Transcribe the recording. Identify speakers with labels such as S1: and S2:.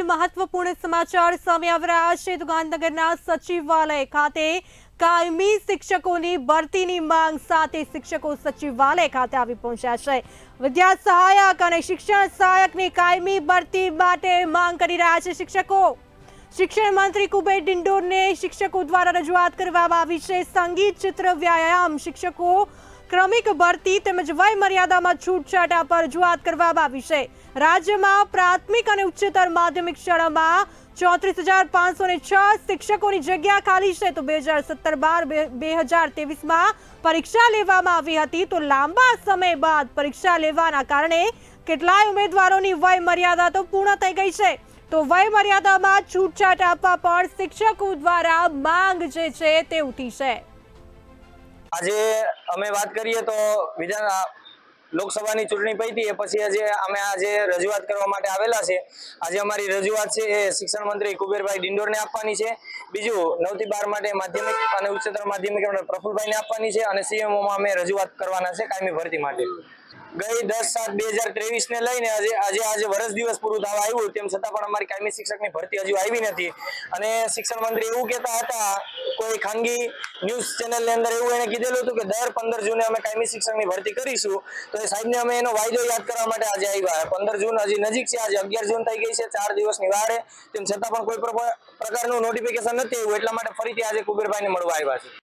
S1: હાલ મહત્વપૂર્ણ સમાચાર સામે આવી રહ્યા છે. ગાંધીનગરના સચિવાલય ખાતે કાયમી શિક્ષકોની ભરતીની માંગ સાથે શિક્ષકો સચિવાલય ખાતે આવી પહોંચ્યા છે. વિદ્યા સહાયક અને શિક્ષણ સહાયકની કાયમી ભરતી માટે માંગ કરી રહ્યા છે શિક્ષકો. શિક્ષણ મંત્રી કુબેર ડિંડોરને શિક્ષકો દ્વારા રજૂઆત કરવામાં આવી છે. સંગીત ચિત્ર વ્યાયામ શિક્ષકો ક્રમિક ભરતી તેમજ વય મર્યાદામાં છૂટછાટ આપવા રજૂઆત કરવામાં આવી છે. રાજ્યમાં પ્રાથમિક અને ઉચ્ચતર માધ્યમિક શાળામાં ચોત્રીસ હજાર પાંચસો ને છ શિક્ષકોની જગ્યા ખાલી છે. તો બે હજાર સત્તર બાર બે હજાર ત્રેવીસમાં પરીક્ષા લેવામાં આવી હતી. તો લાંબા સમય બાદ પરીક્ષા લેવાના કારણે કેટલાય ઉમેદવારોની વય મર્યાદા તો પૂર્ણ થઈ ગઈ છે. તો વય મર્યાદામાં છૂટછાટ આપવા પણ શિક્ષકો દ્વારા માંગ જે છે તે ઉઠી છે.
S2: આજે અમે વાત કરીએ તો વિધાન લોકસભાની ચૂંટણી પૈતી એ પછી આજે અમે આજે રજૂઆત કરવા માટે આવેલા છે. આજે અમારી રજૂઆત છે એ શિક્ષણ મંત્રી કુબેરભાઈ ડિંડોરને આપવાની છે. બીજું નવથી બાર માટે માધ્યમિક અને ઉચ્ચતર માધ્યમિક પ્રફુલભાઈને આપવાની છે અને સીએમઓમાં અમે રજૂઆત કરવાના છે કાયમી ભરતી માટે. ગઈ દસ સાત બે હજાર ત્રેવીસ ને લઈને આજે આજે આજે વર્ષ દિવસ પૂરું થવા આવ્યું, તેમ છતાં પણ અમારી કાયમી શિક્ષકની ભરતી હજુ આવી નથી. અને શિક્ષણ મંત્રી એવું કહેતા હતા કોઈ ખાનગી ન્યૂઝ ચેનલની અંદર એવું એને કીધેલું હતું કે દર પંદર જૂને અમે કાયમી શિક્ષકની ભરતી કરીશું. તો એ સાહેબને અમે એનો વાયદો યાદ કરવા માટે આજે આવ્યા. પંદર જૂન હજી નજીક છે, આજે અગિયાર જૂન થઈ ગઈ છે, ચાર દિવસની વારે. તેમ છતાં પણ કોઈ પ્ર- પ્રકારનું નોટિફિકેશન નથી આવ્યું. એટલા માટે ફરીથી આજે કુબેરભાઈને મળવા આવ્યા છે